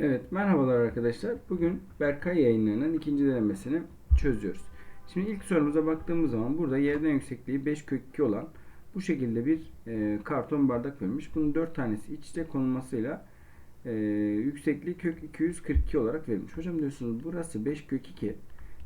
Evet, merhabalar arkadaşlar. Bugün Berkay yayınlarının ikinci denemesini çözüyoruz. Şimdi ilk sorumuza baktığımız zaman burada yerden yüksekliği 5 kök 2 olan bu şekilde bir e, karton bardak verilmiş. Bunun 4 tanesi iç içe konulmasıyla e, yüksekliği kök 242 olarak verilmiş. Hocam diyorsunuz burası 5 kök 2.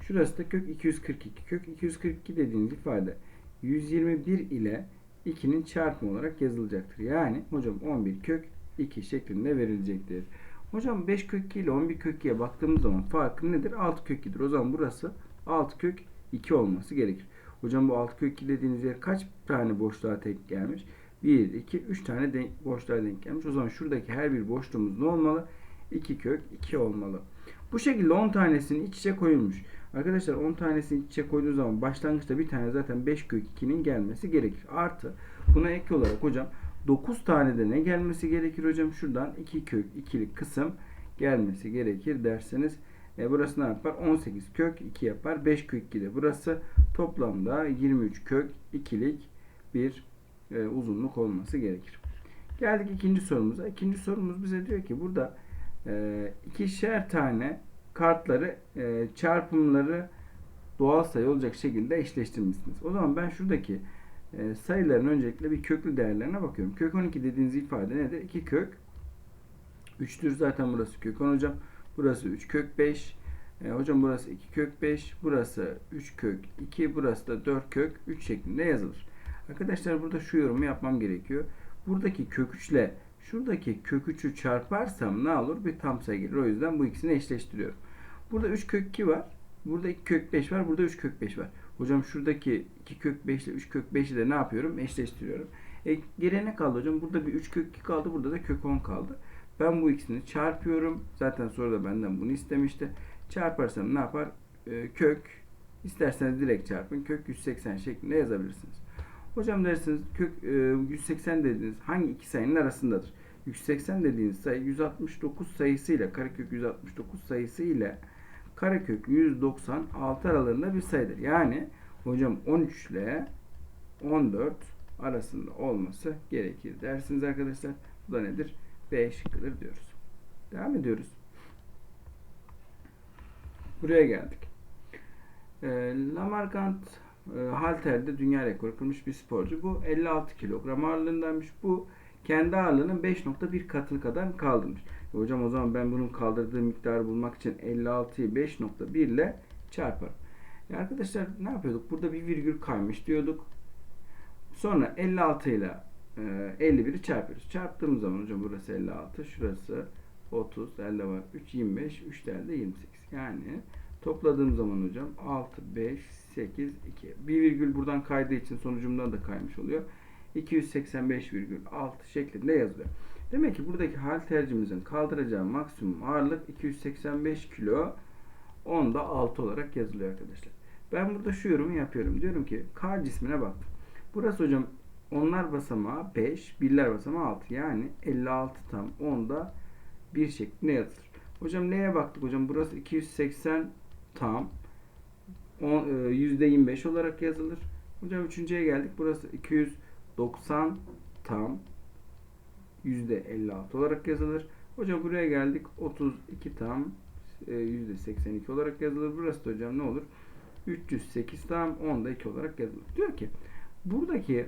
Şurası da kök 242. Kök 242 dediğiniz ifade 121 ile 2'nin çarpımı olarak yazılacaktır. Yani hocam 11 kök 2 şeklinde verilecektir. Hocam 5 kök 2 ile 11 kök 2'ye baktığımız zaman farkı nedir? 6 kök 2'dir. O zaman burası 6 kök 2 olması gerekir. Hocam bu 6 kök 2 dediğiniz yer kaç tane boşluğa tek gelmiş? 1, 2, 3 tane denk, boşluğa denk gelmiş. O zaman şuradaki her bir boşluğumuz ne olmalı? 2 kök 2 olmalı. Bu şekilde 10 tanesini iç içe koyulmuş. Arkadaşlar 10 tanesini iç içe koyduğu zaman başlangıçta bir tane zaten 5 kök 2'nin gelmesi gerekir. Artı buna ek olarak hocam 9 tane de ne gelmesi gerekir hocam? Şuradan 2 kök 2'lik kısım gelmesi gerekir derseniz e, burası ne yapar? 18 kök 2 yapar. 5 kök 2 de burası toplamda 23 kök 2'lik bir e, uzunluk olması gerekir. Geldik ikinci sorumuza. İkinci sorumuz bize diyor ki burada e, ikişer tane kartları e, çarpımları doğal sayı olacak şekilde eşleştirmişsiniz. O zaman ben şuradaki e, sayıların öncelikle bir köklü değerlerine bakıyorum. Kök 12 dediğiniz ifade nedir? 2 kök 3'tür zaten burası kök 10 hocam. Burası 3 kök 5. E, hocam burası 2 kök 5. Burası 3 kök 2. Burası da 4 kök 3 şeklinde yazılır. Arkadaşlar burada şu yorumu yapmam gerekiyor. Buradaki kök 3 ile şuradaki kök 3'ü çarparsam ne olur? Bir tam sayı gelir. O yüzden bu ikisini eşleştiriyorum. Burada 3 kök 2 var. Burada 2 kök 5 var. Burada 3 kök 5 var. Hocam şuradaki 2 kök 5 ile 3 kök 5'i de ne yapıyorum? Eşleştiriyorum. E, geriye ne kaldı hocam? Burada bir 3 kök 2 kaldı. Burada da kök 10 kaldı. Ben bu ikisini çarpıyorum. Zaten soruda benden bunu istemişti. Çarparsam ne yapar? E, kök isterseniz direkt çarpın. Kök 180 şeklinde yazabilirsiniz. Hocam dersiniz kök e, 180 dediğiniz hangi iki sayının arasındadır? 180 dediğiniz sayı 169 sayısı ile karekök 169 sayısı ile karekök 196 aralarında bir sayıdır. Yani hocam 13 ile 14 arasında olması gerekir dersiniz arkadaşlar. Bu da nedir? B şıkkıdır diyoruz. Devam ediyoruz. Buraya geldik. E, Lamarckant e, halterde dünya rekoru kırmış bir sporcu. Bu 56 kilogram ağırlığındaymış. Bu kendi ağırlığının 5.1 katı kadar kaldırmış. E, hocam o zaman ben bunun kaldırdığı miktarı bulmak için 56'yı 5.1 ile çarparım. E arkadaşlar ne yapıyorduk? Burada bir virgül kaymış diyorduk. Sonra 56 ile e, 51'i çarpıyoruz. Çarptığımız zaman hocam burası 56, şurası 30, elde var 3, 25, 3 elde 28. Yani topladığım zaman hocam 6, 5, 8, 2. Bir virgül buradan kaydığı için sonucumdan da kaymış oluyor. 285,6 şeklinde yazılıyor. Demek ki buradaki haltercimizin kaldıracağı maksimum ağırlık 285 kilo 10'da 6 olarak yazılıyor arkadaşlar. Ben burada şu yorumu yapıyorum. Diyorum ki K cismine baktım. Burası hocam onlar basamağı 5, birler basamağı 6. Yani 56 tam 10'da 1 şeklinde yazılır. Hocam neye baktık hocam? Burası 280 tam %25 e, olarak yazılır. Hocam üçüncüye geldik. Burası 290 tam %56 olarak yazılır. Hocam buraya geldik. 32 tam %82 e, olarak yazılır. Burası da hocam ne olur? 308 tam 10'da 2 olarak yazılır. Diyor ki buradaki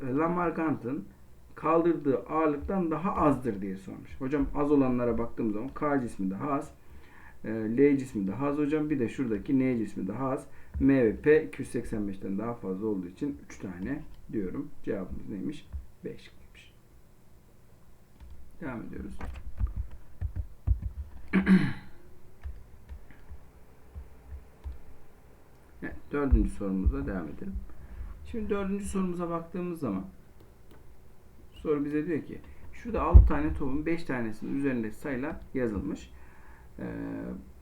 e, Lamarckant'ın kaldırdığı ağırlıktan daha azdır diye sormuş. Hocam az olanlara baktığım zaman K cismi daha az. E, L cismi daha az hocam. Bir de şuradaki N cismi daha az. M ve P 285'ten daha fazla olduğu için 3 tane diyorum. Cevabımız neymiş? 5 şıkkıymış. Devam ediyoruz. evet, dördüncü sorumuza devam edelim. Şimdi dördüncü sorumuza baktığımız zaman soru bize diyor ki şurada 6 tane topun 5 tanesinin üzerinde sayılar yazılmış. Ee,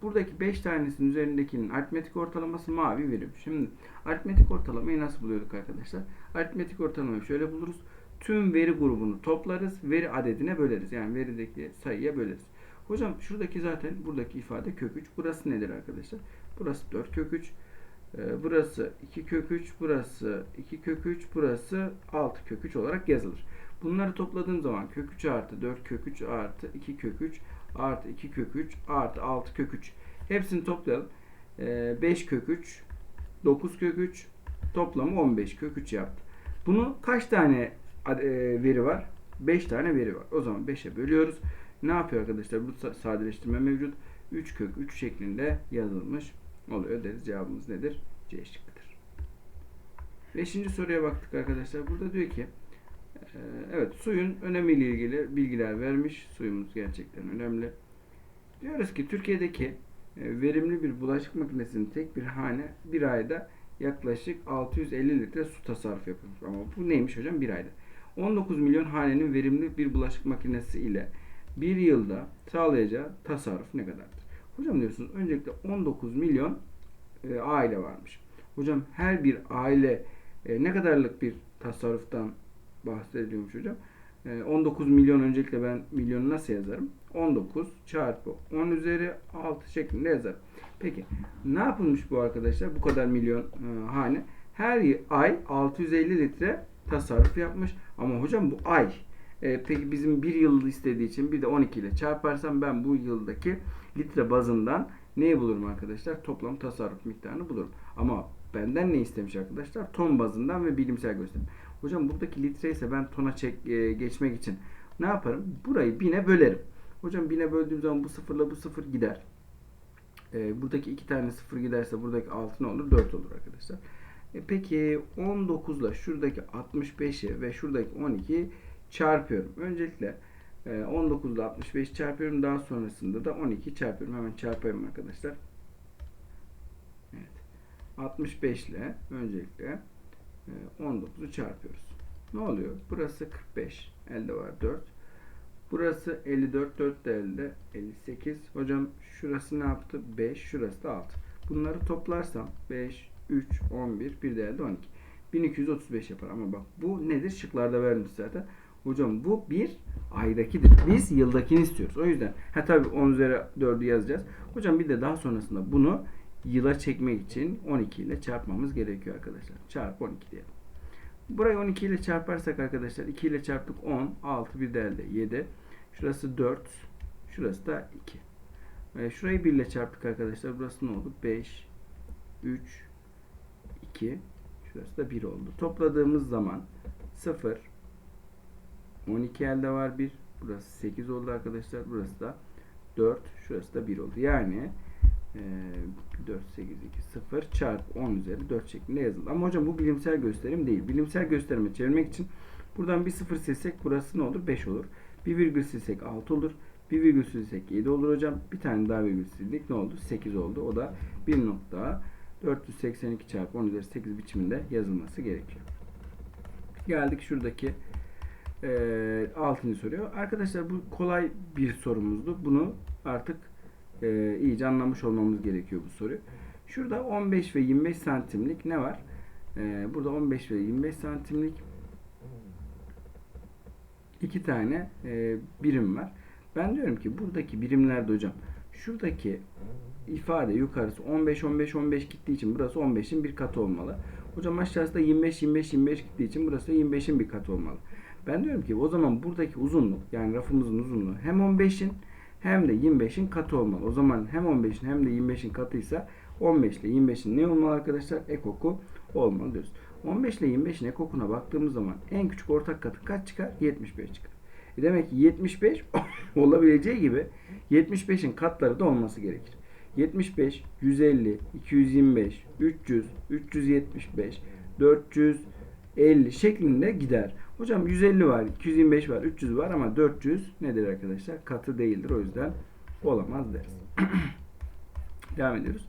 buradaki 5 tanesinin üzerindekinin aritmetik ortalaması mavi verim. Şimdi aritmetik ortalamayı nasıl buluyorduk arkadaşlar? Aritmetik ortalamayı şöyle buluruz. Tüm veri grubunu toplarız. Veri adedine böleriz. Yani verideki sayıya böleriz. Hocam şuradaki zaten buradaki ifade kök 3. Burası nedir arkadaşlar? Burası 4 kök 3. Ee, burası 2 kök 3. Burası 2 kök 3. Burası 6 kök 3 olarak yazılır. Bunları topladığım zaman kök 3 artı 4 kök 3 artı 2 kök 3 artı 2 kök 3 artı 6 kök 3. Hepsini toplayalım. Ee, 5 kök 3 9 kök 3 toplamı 15 kök 3 yaptı. Bunu kaç tane e, veri var? 5 tane veri var. O zaman 5'e bölüyoruz. Ne yapıyor arkadaşlar? Bu sa- sadeleştirme mevcut. 3 kök 3 şeklinde yazılmış oluyor deriz. Cevabımız nedir? C şıkkıdır. Beşinci soruya baktık arkadaşlar. Burada diyor ki e, evet suyun önemiyle ilgili bilgiler vermiş. Suyumuz gerçekten önemli. Diyoruz ki Türkiye'deki e, verimli bir bulaşık makinesinin tek bir hane bir ayda yaklaşık 650 litre su tasarruf yapıyormuş. Ama bu neymiş hocam? Bir ayda. 19 milyon hanenin verimli bir bulaşık makinesi ile bir yılda sağlayacağı tasarruf ne kadardır? Hocam diyorsunuz öncelikle 19 milyon e, aile varmış. Hocam her bir aile e, ne kadarlık bir tasarruftan bahsediyormuş hocam? E, 19 milyon öncelikle ben milyonu nasıl yazarım? 19 çarpı 10 üzeri 6 şeklinde yazarım. Peki ne yapılmış bu arkadaşlar? Bu kadar milyon e, hane. Her ay 650 litre tasarruf yapmış. Ama hocam bu ay. E, peki bizim bir yıl istediği için bir de 12 ile çarparsam ben bu yıldaki litre bazından neyi bulurum arkadaşlar? Toplam tasarruf miktarını bulurum. Ama benden ne istemiş arkadaşlar? Ton bazından ve bilimsel gösterim. Hocam buradaki litre ise ben tona çek, e, geçmek için ne yaparım? Burayı bine bölerim. Hocam bine böldüğüm zaman bu sıfırla bu sıfır gider. E, buradaki iki tane sıfır giderse buradaki 6 ne olur? 4 olur arkadaşlar. E, peki 19 ile şuradaki 65'i ve şuradaki 12'yi çarpıyorum. Öncelikle 19 ile 65 çarpıyorum. Daha sonrasında da 12 çarpıyorum. Hemen çarpayım arkadaşlar. Evet. 65 ile öncelikle 19'u çarpıyoruz. Ne oluyor? Burası 45. Elde var 4. Burası 54. 4 de elde. 58. Hocam şurası ne yaptı? 5. Şurası da 6. Bunları toplarsam 5, 3, 11. Bir de elde 12. 1235 yapar. Ama bak bu nedir? Şıklarda vermiş zaten. Hocam bu bir aydakidir. Biz yıldakini istiyoruz. O yüzden ha tabii 10 üzeri 4'ü yazacağız. Hocam bir de daha sonrasında bunu yıla çekmek için 12 ile çarpmamız gerekiyor arkadaşlar. Çarp 12 diyelim. Burayı 12 ile çarparsak arkadaşlar 2 ile çarptık 10. 6 bir de elde 7. Şurası 4. Şurası da 2. E, şurayı 1 ile çarptık arkadaşlar. Burası ne oldu? 5 3 2 Şurası da 1 oldu. Topladığımız zaman 0 12 elde var 1. Burası 8 oldu arkadaşlar. Burası da 4. Şurası da 1 oldu. Yani 4, 8, 2, 0 çarpı 10 üzeri 4 şeklinde yazıldı. Ama hocam bu bilimsel gösterim değil. Bilimsel gösterime çevirmek için buradan bir 0 silsek burası ne olur? 5 olur. Bir virgül silsek 6 olur. Bir virgül silsek 7 olur hocam. Bir tane daha virgül sildik. Ne oldu? 8 oldu. O da 1 nokta 482 çarpı 10 üzeri 8 biçiminde yazılması gerekiyor. Geldik şuradaki e, 6. soruyor. Arkadaşlar bu kolay bir sorumuzdu. Bunu artık e, iyice anlamış olmamız gerekiyor bu soruyu. Şurada 15 ve 25 santimlik ne var? E, burada 15 ve 25 santimlik iki tane e, birim var. Ben diyorum ki buradaki birimlerde hocam şuradaki ifade yukarısı 15 15 15 gittiği için burası 15'in bir katı olmalı. Hocam aşağısı da 25 25 25 gittiği için burası da 25'in bir katı olmalı. Ben diyorum ki o zaman buradaki uzunluk yani rafımızın uzunluğu hem 15'in hem de 25'in katı olmalı. O zaman hem 15'in hem de 25'in katıysa 15 ile 25'in ne olmalı arkadaşlar? Ekoku olmalı diyoruz. 15 ile 25'in ekokuna baktığımız zaman en küçük ortak katı kaç çıkar? 75 çıkar. E demek ki 75 olabileceği gibi 75'in katları da olması gerekir. 75, 150, 225, 300, 375, 450 şeklinde gider. Hocam 150 var, 225 var, 300 var ama 400 nedir arkadaşlar? Katı değildir. O yüzden olamaz deriz. Devam ediyoruz.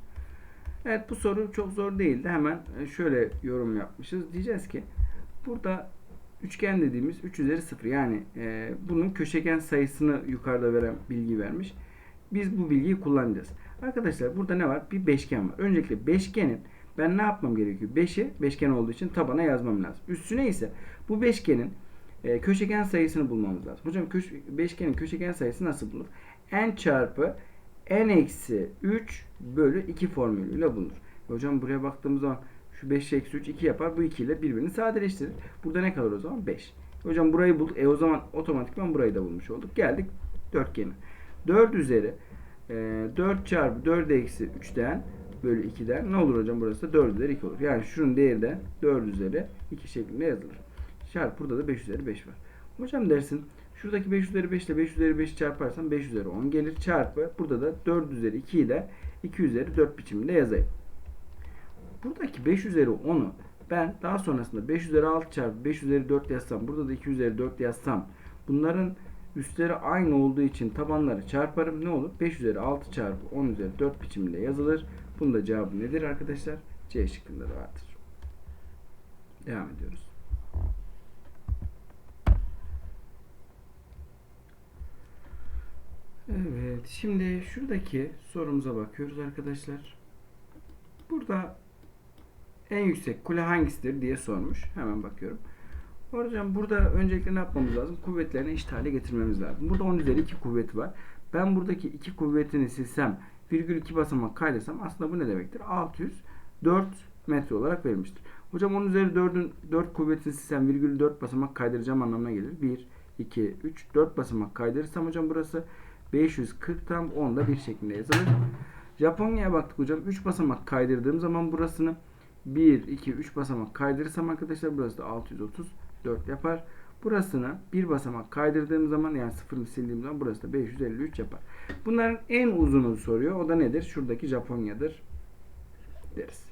Evet bu soru çok zor değildi. Hemen şöyle yorum yapmışız. Diyeceğiz ki burada üçgen dediğimiz 3 üzeri 0 yani e, bunun köşegen sayısını yukarıda veren bilgi vermiş. Biz bu bilgiyi kullanacağız. Arkadaşlar burada ne var? Bir beşgen var. Öncelikle beşgenin ben ne yapmam gerekiyor? 5'i beşgen olduğu için tabana yazmam lazım. Üstüne ise bu beşgenin e, köşegen sayısını bulmamız lazım. Hocam köş beşgenin köşegen sayısı nasıl bulunur? n çarpı n eksi 3 bölü 2 formülüyle bulunur. E, hocam buraya baktığımız zaman şu 5 eksi 3 2 yapar. Bu 2 ile birbirini sadeleştirir. Burada ne kalır o zaman? 5. Hocam burayı bulduk. E o zaman otomatikman burayı da bulmuş olduk. Geldik dörtgene. 4 üzeri e, 4 çarpı 4 eksi 3'ten bölü 2'den ne olur hocam burası da 4 üzeri 2 olur. Yani şunun değeri de 4 üzeri 2 şeklinde yazılır. Çarpı burada da 5 üzeri 5 var. Hocam dersin şuradaki 5 üzeri 5 ile 5 üzeri 5 çarparsam 5 üzeri 10 gelir. Çarpı burada da 4 üzeri 2 ile 2 üzeri 4 biçiminde yazayım. Buradaki 5 üzeri 10'u ben daha sonrasında 5 üzeri 6 çarpı 5 üzeri 4 yazsam burada da 2 üzeri 4 yazsam bunların üstleri aynı olduğu için tabanları çarparım ne olur? 5 üzeri 6 çarpı 10 üzeri 4 biçiminde yazılır. Bunun da cevabı nedir arkadaşlar? C şıkkında da vardır. Devam ediyoruz. Evet. Şimdi şuradaki sorumuza bakıyoruz arkadaşlar. Burada en yüksek kule hangisidir diye sormuş. Hemen bakıyorum. Hocam burada öncelikle ne yapmamız lazım? Kuvvetlerini eşit hale getirmemiz lazım. Burada 10 üzeri 2 kuvveti var. Ben buradaki 2 kuvvetini silsem, virgül 2 basamak kaydırsam aslında bu ne demektir? 604 metre olarak verilmiştir. Hocam 10 üzeri 4'ün 4 kuvvetini silsem virgül 4 basamak kaydıracağım anlamına gelir. 1, 2, 3, 4 basamak kaydırırsam hocam burası 540 tam 10'da bir şeklinde yazılır. Japonya'ya baktık hocam. 3 basamak kaydırdığım zaman burasını 1, 2, 3 basamak kaydırırsam arkadaşlar burası da 634 yapar. Burasını bir basamak kaydırdığım zaman yani sıfırını sildiğim zaman burası da 553 yapar. Bunların en uzunu soruyor. O da nedir? Şuradaki Japonya'dır deriz.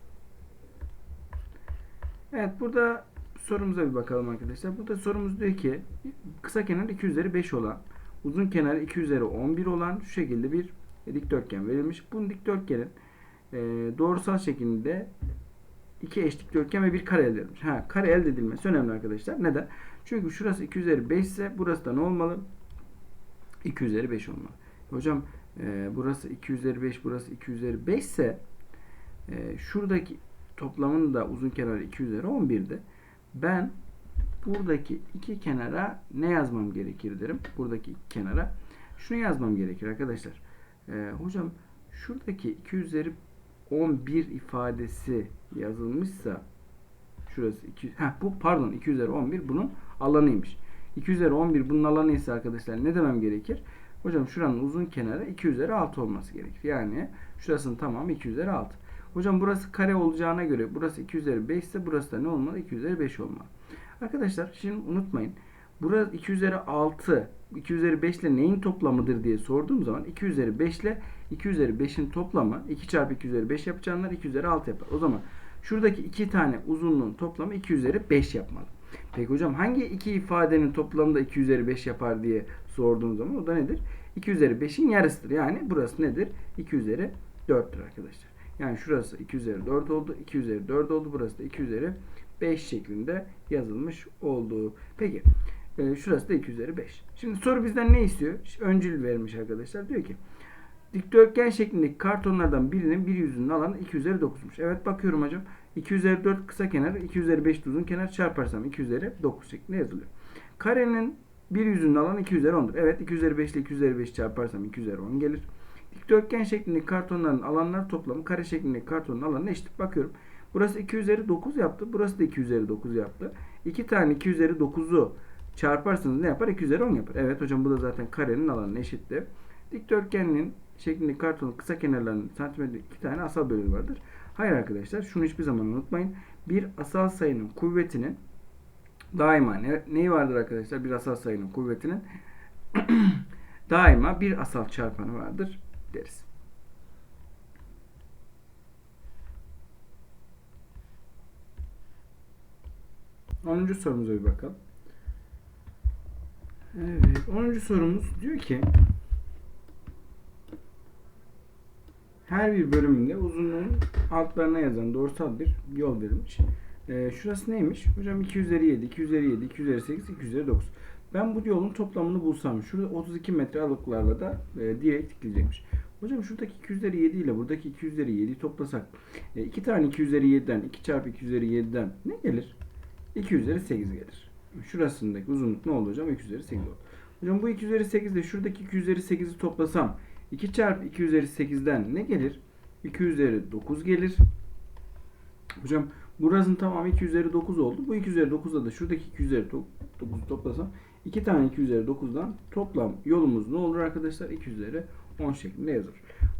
Evet burada sorumuza bir bakalım arkadaşlar. Burada sorumuz diyor ki kısa kenar 2 üzeri 5 olan uzun kenarı 2 üzeri 11 olan şu şekilde bir dikdörtgen verilmiş. Bu dikdörtgenin e, doğrusal şeklinde iki eş dikdörtgen ve bir kare elde edilmiş. Ha, kare elde edilmesi önemli arkadaşlar. Neden? Çünkü şurası 2 üzeri 5 ise burası da ne olmalı? 2 üzeri 5 olmalı. Hocam e, burası 2 üzeri 5, burası 2 üzeri 5 ise e, şuradaki toplamın da uzun kenarı 2 üzeri 11'di. Ben buradaki iki kenara ne yazmam gerekir derim. Buradaki iki kenara şunu yazmam gerekir arkadaşlar. Ee, hocam şuradaki 2 üzeri 11 ifadesi yazılmışsa şurası 2 heh, bu pardon 2 üzeri 11 bunun alanıymış. 2 üzeri 11 bunun alanı ise arkadaşlar ne demem gerekir? Hocam şuranın uzun kenarı 2 üzeri 6 olması gerekir. Yani şurasının tamamı 2 üzeri 6. Hocam burası kare olacağına göre burası 2 üzeri 5 ise burası da ne olmalı? 2 üzeri 5 olmalı. Arkadaşlar şimdi unutmayın. Burası 2 üzeri 6, 2 üzeri 5 ile neyin toplamıdır diye sorduğum zaman 2 üzeri 5 ile 2 üzeri 5'in toplamı 2 çarpı 2 üzeri 5 yapacağınlar 2 üzeri 6 yapar. O zaman şuradaki iki tane uzunluğun toplamı 2 üzeri 5 yapmalı. Peki hocam hangi iki ifadenin toplamı da 2 üzeri 5 yapar diye sorduğum zaman o da nedir? 2 üzeri 5'in yarısıdır. Yani burası nedir? 2 üzeri 4'tür arkadaşlar. Yani şurası 2 üzeri 4 oldu. 2 üzeri 4 oldu. Burası da 2 üzeri 5 şeklinde yazılmış oldu. Peki e, şurası da 2 üzeri 5. Şimdi soru bizden ne istiyor? Öncül vermiş arkadaşlar. Diyor ki dikdörtgen şeklindeki kartonlardan birinin bir yüzünün alanı 2 üzeri 9'muş. Evet bakıyorum hocam. 2 üzeri 4 kısa kenar, 2 üzeri 5 uzun kenar çarparsam 2 üzeri 9 şeklinde yazılıyor. Karenin bir yüzünün alanı 2 üzeri 10'dur. Evet 2 üzeri 5 ile 2 üzeri 5 çarparsam 2 üzeri 10 gelir. Dikdörtgen şeklindeki kartonların alanlar toplamı kare şeklindeki kartonun alanına eşit. Bakıyorum. Burası 2 üzeri 9 yaptı. Burası da 2 üzeri 9 yaptı. 2 tane 2 üzeri 9'u çarparsanız ne yapar? 2 üzeri 10 yapar. Evet hocam bu da zaten karenin alanına eşitti. Dikdörtgenin şeklindeki kartonun kısa kenarlarının santimetre 2 tane asal bölümü vardır. Hayır arkadaşlar şunu hiçbir zaman unutmayın. Bir asal sayının kuvvetinin daima ne, neyi vardır arkadaşlar? Bir asal sayının kuvvetinin daima bir asal çarpanı vardır deriz. Onuncu sorumuza bir bakalım. Evet. Onuncu sorumuz diyor ki her bir bölümünde uzunluğun altlarına yazan doğrusal bir yol verilmiş. Ee, şurası neymiş? Hocam 2 üzeri 7, 2 üzeri 7, 2 üzeri 8, 2 üzeri 9. Ben bu yolun toplamını bulsam şurada 32 metre aralıklarla da e, direkt dikilecekmiş. Hocam şuradaki 2 üzeri 7 ile buradaki 2 üzeri 7'yi toplasak e, iki tane 2 üzeri 7'den 2 çarpı 2 üzeri 7'den ne gelir? 2 üzeri 8 gelir. Şurasındaki uzunluk ne oldu hocam? 2 üzeri 8 oldu. Hocam bu 2 üzeri 8 ile şuradaki 2 üzeri 8'i toplasam 2 çarpı 2 üzeri 8'den ne gelir? 2 üzeri 9 gelir. Hocam Burasının tamamı 2 üzeri 9 oldu. Bu 2 üzeri 9'da da şuradaki 2 üzeri 9'u toplasam 2 tane 2 üzeri 9'dan toplam yolumuz ne olur arkadaşlar? 2 üzeri 10 şeklinde yazılır.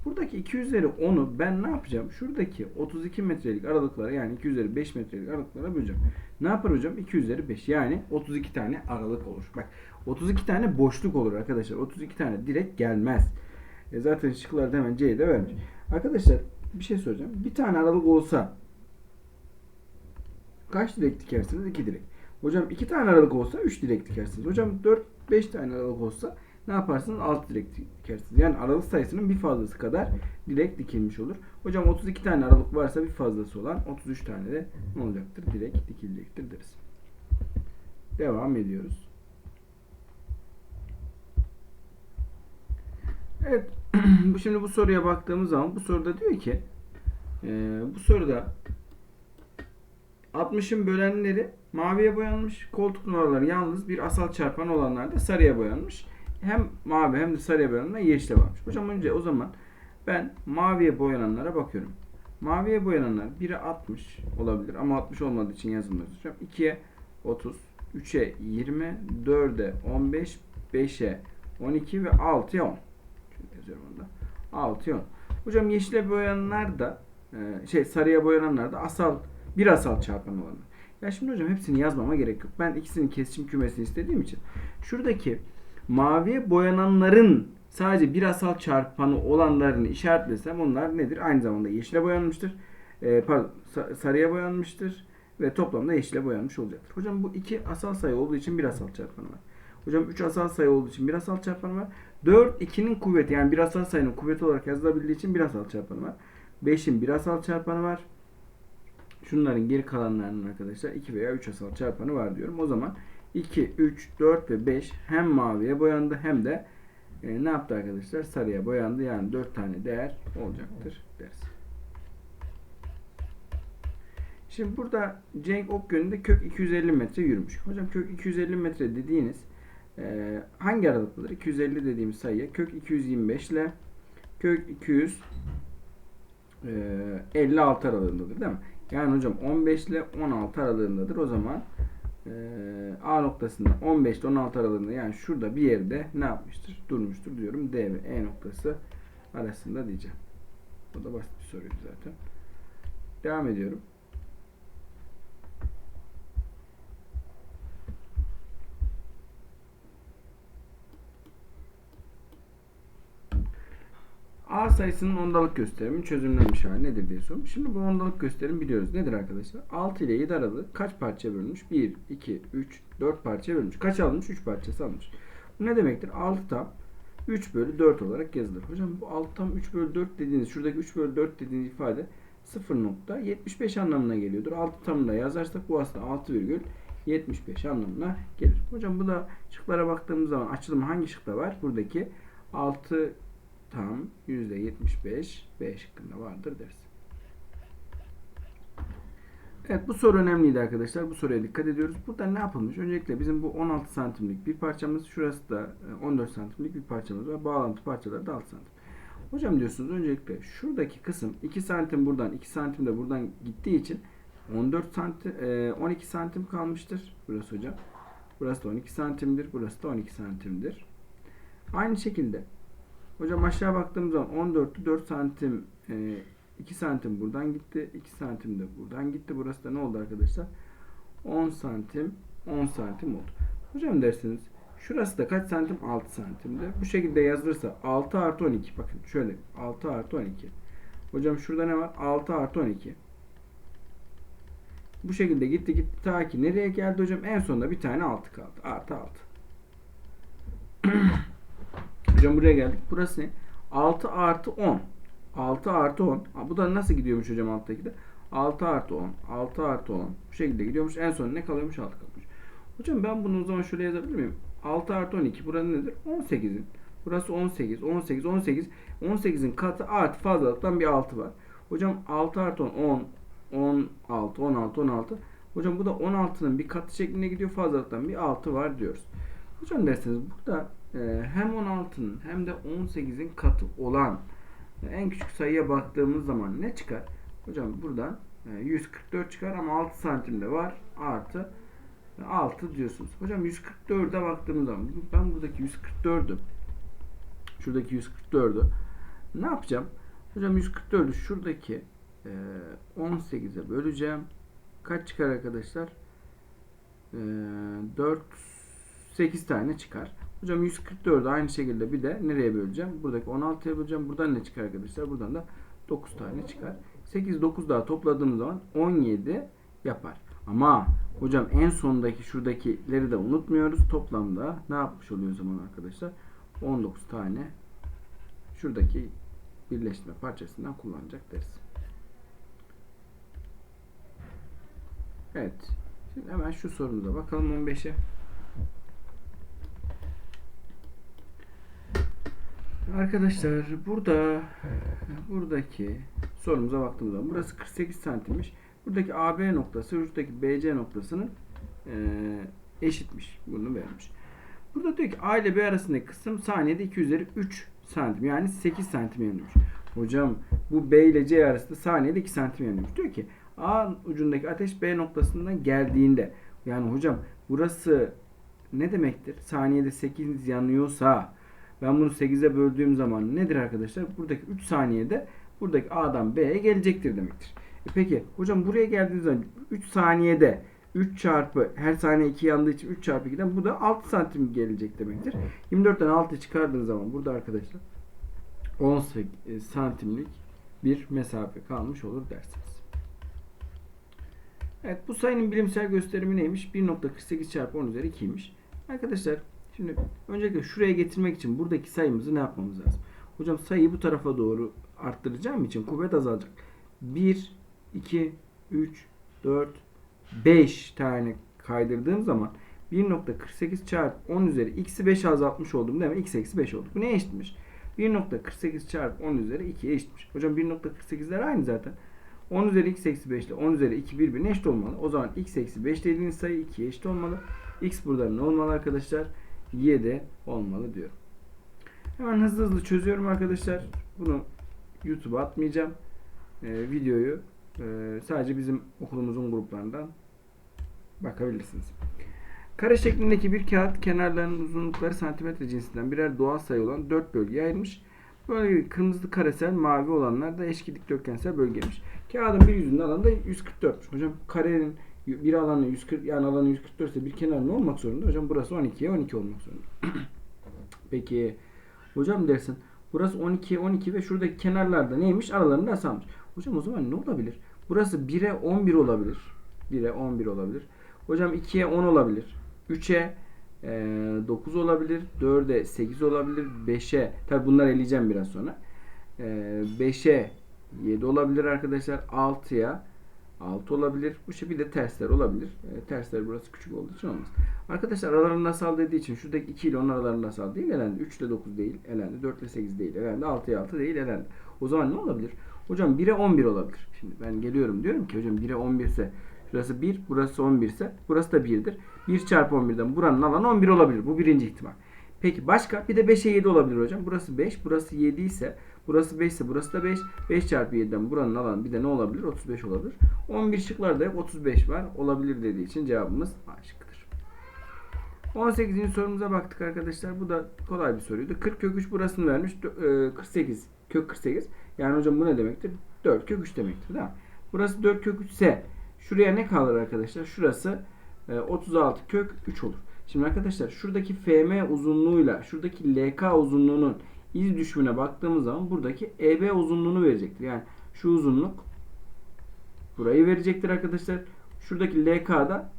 Buradaki 2 üzeri 10'u ben ne yapacağım? Şuradaki 32 metrelik aralıklara yani 2 üzeri 5 metrelik aralıklara böleceğim. Ne yapar hocam? 2 üzeri 5 yani 32 tane aralık olur. Bak 32 tane boşluk olur arkadaşlar. 32 tane direkt gelmez. E zaten şıklarda hemen C'yi de vermiş. Arkadaşlar bir şey soracağım. Bir tane aralık olsa kaç direk dikersiniz? 2 direk. Hocam 2 tane aralık olsa 3 direk dikersiniz. Hocam 4-5 tane aralık olsa ne yaparsınız? 6 direk dikersiniz. Yani aralık sayısının bir fazlası kadar direk dikilmiş olur. Hocam 32 tane aralık varsa bir fazlası olan 33 tane de ne olacaktır? Direk dikilecektir deriz. Devam ediyoruz. Evet. bu şimdi bu soruya baktığımız zaman bu soruda diyor ki e, bu soruda 60'ın bölenleri maviye boyanmış. Koltuk numaraları yalnız bir asal çarpan olanlar da sarıya boyanmış. Hem mavi hem de sarıya boyananlar yeşile varmış. Hocam önce o zaman ben maviye boyananlara bakıyorum. Maviye boyananlar 1'e 60 olabilir ama 60 olmadığı için yazılmıyor hocam. 2'ye 30, 3'e 20, 4'e 15, 5'e 12 ve 6'ya 10. Şöyle yazıyorum onu da. 6'ya 10. Hocam yeşile boyananlar da e, şey sarıya boyananlar da asal bir asal çarpan olanlar. Ya şimdi hocam hepsini yazmama gerek yok. Ben ikisinin kesişim kümesini istediğim için şuradaki maviye boyananların sadece bir asal çarpanı olanlarını işaretlesem onlar nedir? Aynı zamanda yeşile boyanmıştır. E, pardon sarıya boyanmıştır ve toplamda yeşile boyanmış olacaktır. Hocam bu iki asal sayı olduğu için bir asal çarpanı var. Hocam 3 asal sayı olduğu için bir asal çarpanı var. 4 2'nin kuvveti yani bir asal sayının kuvveti olarak yazılabildiği için bir asal çarpanı var. 5'in bir asal çarpanı var. Şunların geri kalanlarının arkadaşlar 2 veya 3 asal çarpanı var diyorum. O zaman 2, 3, 4 ve 5 hem maviye boyandı hem de e, ne yaptı arkadaşlar? Sarıya boyandı. Yani 4 tane değer olacaktır deriz. Şimdi burada Cenk Ok yönünde kök 250 metre yürümüş. Hocam kök 250 metre dediğiniz e, hangi aralıktadır? 250 dediğimiz sayıya kök 225 ile kök 200 e, 56 aralığındadır değil mi? Yani hocam 15 ile 16 aralığındadır. O zaman e, A noktasında 15 ile 16 aralığında yani şurada bir yerde ne yapmıştır? Durmuştur diyorum. D ve E noktası arasında diyeceğim. Bu da basit bir soruydu zaten. Devam ediyorum. A sayısının ondalık gösterimi çözümlenmiş hali nedir diye sormuş. Şimdi bu ondalık gösterim biliyoruz. Nedir arkadaşlar? 6 ile 7 aralığı kaç parçaya bölünmüş? 1, 2, 3, 4 parçaya bölünmüş. Kaç alınmış? 3 parçası alınmış. Bu ne demektir? 6 tam 3 bölü 4 olarak yazılır. Hocam bu 6 tam 3 bölü 4 dediğiniz, şuradaki 3 bölü 4 dediğiniz ifade 0.75 anlamına geliyordur. 6 tamını da yazarsak bu aslında 6 virgül 75 anlamına gelir. Hocam bu da şıklara baktığımız zaman açılımı hangi şıkta var? Buradaki 6 tam %75 B şıkkında vardır deriz. Evet bu soru önemliydi arkadaşlar. Bu soruya dikkat ediyoruz. Burada ne yapılmış? Öncelikle bizim bu 16 santimlik bir parçamız. Şurası da 14 santimlik bir parçamız var. Bağlantı parçaları da 6 santim. Hocam diyorsunuz öncelikle şuradaki kısım 2 santim buradan 2 santim de buradan gittiği için 14 santim 12 santim kalmıştır. Burası hocam. Burası da 12 santimdir. Burası da 12 santimdir. Aynı şekilde Hocam aşağı baktığımız zaman 14'tü 4 santim 2 santim buradan gitti. 2 santim de buradan gitti. Burası da ne oldu arkadaşlar? 10 santim 10 santim oldu. Hocam dersiniz şurası da kaç santim? 6 santimde. Bu şekilde yazılırsa 6 artı 12. Bakın şöyle 6 artı 12. Hocam şurada ne var? 6 artı 12. Bu şekilde gitti gitti ta ki nereye geldi hocam? En sonunda bir tane 6 kaldı. Artı 6. Hocam buraya geldik. Burası ne? 6 artı 10. 6 artı 10. Bu da nasıl gidiyormuş hocam alttaki de? 6 artı 10. 6 artı 10. Bu şekilde gidiyormuş. En son ne kalıyormuş? 6 kalmış. Hocam ben bunu o zaman şöyle yazabilir miyim? 6 artı 12. Burası nedir? 18'in. Burası 18. 18. 18. 18'in katı artı fazlalıktan bir 6 var. Hocam 6 artı 10. 10. 16. 16. 16. Hocam bu da 16'nın bir katı şeklinde gidiyor. Fazlalıktan bir 6 var diyoruz. Hocam derseniz burada hem 16'nın hem de 18'in katı olan en küçük sayıya baktığımız zaman ne çıkar? Hocam buradan e, 144 çıkar ama 6 santimde var. Artı 6 diyorsunuz. Hocam 144'e baktığımız zaman ben buradaki 144'ü şuradaki 144'ü ne yapacağım? Hocam 144'ü şuradaki e, 18'e böleceğim. Kaç çıkar arkadaşlar? E, 4 8 tane çıkar. Hocam 144'ü aynı şekilde bir de nereye böleceğim? Buradaki 16'ya böleceğim. Buradan ne çıkar arkadaşlar? Buradan da 9 tane çıkar. 8 9 daha topladığımız zaman 17 yapar. Ama hocam en sondaki şuradakileri de unutmuyoruz. Toplamda ne yapmış oluyor zaman arkadaşlar? 19 tane şuradaki birleştirme parçasından kullanacak deriz. Evet. Şimdi hemen şu sorumuza bakalım 15'e. Arkadaşlar burada buradaki sorumuza baktığımız zaman burası 48 santimmiş. Buradaki AB noktası şuradaki BC noktasının e, eşitmiş. Bunu vermiş. Burada diyor ki A ile B arasındaki kısım saniyede 2 üzeri 3 santim. Yani 8 santim yanıyormuş. Hocam bu B ile C arasında saniyede 2 santim yanıyormuş. Diyor ki A ucundaki ateş B noktasından geldiğinde yani hocam burası ne demektir? Saniyede 8 yanıyorsa ben bunu 8'e böldüğüm zaman nedir arkadaşlar? Buradaki 3 saniyede buradaki A'dan B'ye gelecektir demektir. E peki hocam buraya geldiğiniz zaman 3 saniyede 3 çarpı her saniye 2 yandığı için 3 çarpı 2'den bu da 6 santim gelecek demektir. 24'ten 6 çıkardığınız zaman burada arkadaşlar 18 santimlik bir mesafe kalmış olur dersiniz. Evet bu sayının bilimsel gösterimi neymiş? 1.48 çarpı 10 üzeri 2'ymiş. Arkadaşlar şimdi öncelikle şuraya getirmek için buradaki sayımızı ne yapmamız lazım? Hocam sayıyı bu tarafa doğru arttıracağım için kuvvet azalacak. 1, 2, 3, 4, 5 tane kaydırdığım zaman 1.48 çarpı 10 üzeri x'i 5 azaltmış oldum değil mi? x eksi 5 oldu. Bu neye eşitmiş? 1.48 çarpı 10 üzeri 2'ye eşitmiş. Hocam 1.48'ler aynı zaten. 10 üzeri x eksi 5 ile 10 üzeri 2 birbirine eşit olmalı. O zaman x eksi 5 dediğiniz sayı 2'ye eşit olmalı. x burada ne olmalı arkadaşlar? 7 olmalı diyorum. Hemen hızlı hızlı çözüyorum arkadaşlar. Bunu YouTube'a atmayacağım. Ee, videoyu e, sadece bizim okulumuzun gruplarından bakabilirsiniz. Kare şeklindeki bir kağıt kenarlarının uzunlukları santimetre cinsinden birer doğal sayı olan 4 bölgeye ayrılmış. Böyle kırmızı karesel, mavi olanlar da eşit dikdörtgensel bölgeymiş. Kağıdın bir yüzünün alanı da 144'müş. Hocam karenin bir alanı 140 yani alanı 144 ise bir kenar ne olmak zorunda? Hocam burası 12'ye 12 olmak zorunda. Peki hocam dersin burası 12'ye 12 ve şuradaki kenarlarda neymiş? Aralarında asalmış. Hocam o zaman ne olabilir? Burası 1'e 11 olabilir. 1'e 11 olabilir. Hocam 2'ye 10 olabilir. 3'e e, 9 olabilir. 4'e 8 olabilir. 5'e tabi bunları eleyeceğim biraz sonra. E, 5'e 7 olabilir arkadaşlar. 6'ya 6 olabilir. Bu şekilde tersler olabilir. E, tersler burası küçük olduğu için olmaz. Arkadaşlar aralarında asal dediği için şuradaki 2 ile 10 aralarında asal değil elendi. 3 ile 9 değil elendi. 4 ile 8 değil elendi. 6 ile 6 değil elendi. O zaman ne olabilir? Hocam 1'e 11 olabilir. Şimdi ben geliyorum diyorum ki hocam 1'e 11 ise şurası 1 burası 11 ise burası da 1'dir. 1 çarpı 11'den buranın alanı 11 olabilir. Bu birinci ihtimal. Peki başka? Bir de 5'e 7 olabilir hocam. Burası 5, burası 7 ise burası 5 ise burası da 5. 5 çarpı 7'den buranın alanı bir de ne olabilir? 35 olabilir. 11 şıklarda hep 35 var. Olabilir dediği için cevabımız A şıkkıdır. 18. sorumuza baktık arkadaşlar. Bu da kolay bir soruydu. 40 kök 3 burasını vermiş. 48 kök 48. Yani hocam bu ne demektir? 4 kök 3 demektir değil mi? Burası 4 kök 3 ise şuraya ne kalır arkadaşlar? Şurası 36 kök 3 olur. Şimdi arkadaşlar şuradaki FM uzunluğuyla şuradaki LK uzunluğunun iz düşümüne baktığımız zaman buradaki EB uzunluğunu verecektir. Yani şu uzunluk burayı verecektir arkadaşlar. Şuradaki LK da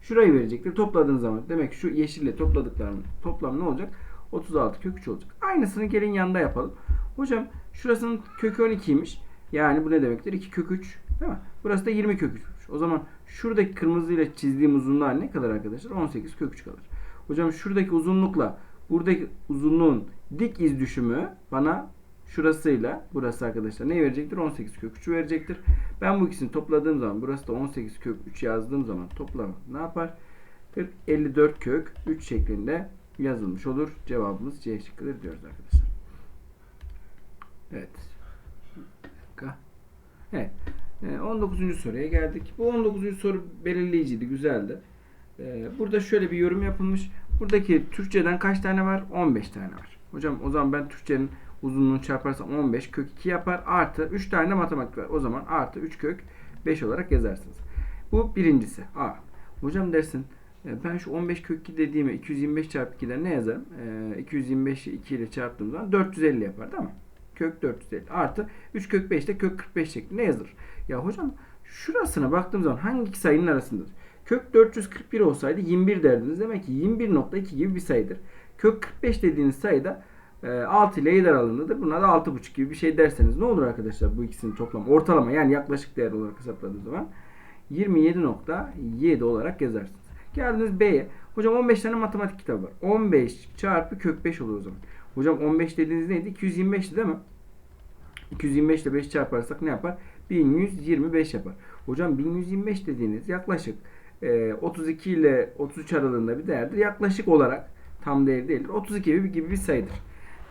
şurayı verecektir. Topladığınız zaman demek şu yeşille topladıklarının toplam ne olacak? 36 kök 3 olacak. Aynısını gelin yanında yapalım. Hocam şurasının kökü 12'ymiş. Yani bu ne demektir? 2 kök 3. Değil mi? Burası da 20 kök 3'müş. O zaman şuradaki kırmızıyla çizdiğim uzunluğa ne kadar arkadaşlar? 18 kök 3 kalır. Hocam şuradaki uzunlukla buradaki uzunluğun dik iz düşümü bana şurasıyla burası arkadaşlar ne verecektir? 18 kök 3 verecektir. Ben bu ikisini topladığım zaman burası da 18 kök 3 yazdığım zaman toplam ne yapar? 40, 54 kök 3 şeklinde yazılmış olur. Cevabımız C şıkkıdır diyoruz arkadaşlar. Evet. Evet. E, 19. soruya geldik. Bu 19. soru belirleyiciydi, güzeldi. E, burada şöyle bir yorum yapılmış. Buradaki Türkçeden kaç tane var? 15 tane var. Hocam o zaman ben Türkçenin uzunluğunu çarparsam 15 kök 2 yapar. Artı 3 tane de matematik var. O zaman artı 3 kök 5 olarak yazarsınız. Bu birincisi. A. Hocam dersin e, ben şu 15 kök 2 dediğime 225 çarpı 2'den ne yazarım? E, 225'i 2 ile çarptığım zaman 450 yapar değil mi? Kök 450 artı 3 kök 5 de kök 45 şeklinde yazılır. Ya hocam şurasına baktığım zaman hangi iki sayının arasındadır? Kök 441 olsaydı 21 derdiniz. Demek ki 21.2 gibi bir sayıdır. Kök 45 dediğiniz sayıda e, 6 ile 7 aralığındadır. Buna da 6.5 gibi bir şey derseniz ne olur arkadaşlar bu ikisinin toplamı? Ortalama yani yaklaşık değer olarak hesapladığım zaman 27.7 olarak yazarsınız. Geldiniz B'ye. Hocam 15 tane matematik kitabı var. 15 çarpı kök 5 olur o zaman. Hocam 15 dediğiniz neydi? 225'ti değil mi? 225 ile 5 çarparsak ne yapar? 1125 yapar. Hocam 1125 dediğiniz yaklaşık e, 32 ile 33 aralığında bir değerdir. Yaklaşık olarak tam değer değildir. 32 gibi, gibi bir sayıdır.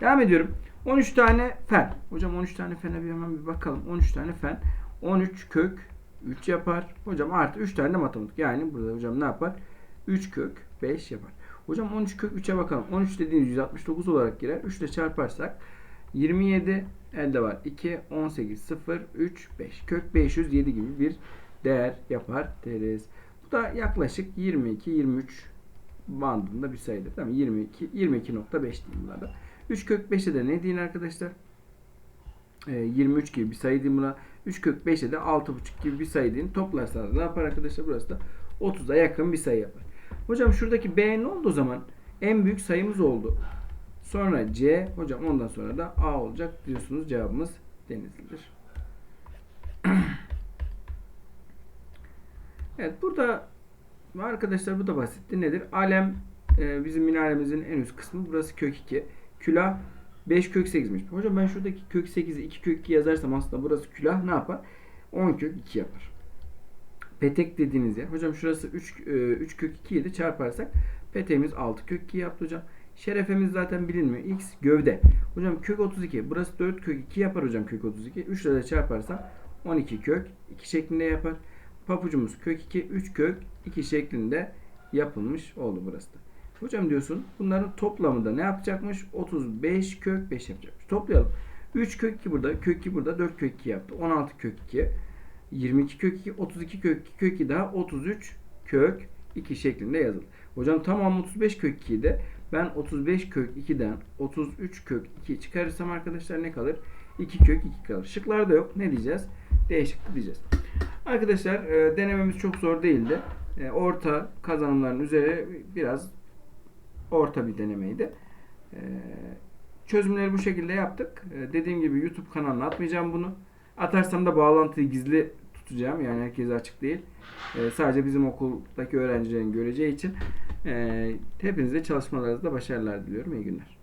Devam ediyorum. 13 tane fen. Hocam 13 tane fene bir hemen bir bakalım. 13 tane fen. 13 kök 3 yapar. Hocam artı 3 tane de matematik. Yani burada hocam ne yapar? 3 kök 5 yapar. Hocam 13 kök 3'e bakalım. 13 dediğiniz 169 olarak girer. 3 ile çarparsak 27 elde var. 2, 18, 0, 3, 5. Kök 507 gibi bir değer yapar deriz. Bu da yaklaşık 22-23 bandında bir sayıdır. Değil mi? 22, 22.5 diyeyim buna da. 3 kök 5'e de ne deyin arkadaşlar? Ee, 23 gibi bir sayı diyeyim buna. 3 kök 5'e de 6.5 gibi bir sayı deyin. Toplarsanız ne yapar arkadaşlar? Burası da 30'a yakın bir sayı yapar. Hocam şuradaki B ne oldu o zaman? En büyük sayımız oldu. Sonra C, hocam ondan sonra da A olacak diyorsunuz. Cevabımız Denizli'dir. evet burada arkadaşlar bu da basitti. Nedir? Alem e, bizim minaremizin en üst kısmı. Burası kök 2. Külah 5 kök 8'miş. Hocam ben şuradaki kök 8'i 2 kök 2 yazarsam aslında burası külah ne yapar? 10 kök 2 yapar. Petek dediğiniz yer. Hocam şurası 3, 3 kök 2 idi çarparsak peteğimiz 6 kök 2 yaptı hocam. Şerefemiz zaten bilinmiyor. X gövde. Hocam kök 32. Burası 4 kök 2 yapar hocam kök 32. 3 ile de çarparsam 12 kök 2 şeklinde yapar. Papucumuz kök 2, 3 kök 2 şeklinde yapılmış oldu burası da. Hocam diyorsun bunların toplamı da ne yapacakmış? 35 kök 5 yapacakmış. Toplayalım. 3 kök 2 burada, kök 2 burada, 4 kök 2 yaptı. 16 kök 2. 22 kök 2, 32 kök 2, kök 2 daha 33 kök 2 şeklinde yazılır. Hocam tamam 35 kök 2'yi de ben 35 kök 2'den 33 kök 2 çıkarırsam arkadaşlar ne kalır? 2 kök 2 kalır. Şıklarda yok. Ne diyeceğiz? D şıkkı diyeceğiz. Arkadaşlar e, denememiz çok zor değildi. E, orta kazanımların üzeri biraz orta bir denemeydi. E, çözümleri bu şekilde yaptık. E, dediğim gibi YouTube kanalına atmayacağım bunu. Atarsam da bağlantıyı gizli tutacağım. Yani herkese açık değil. E, sadece bizim okuldaki öğrencilerin göreceği için e, hepinize çalışmalarınızda başarılar diliyorum. İyi günler.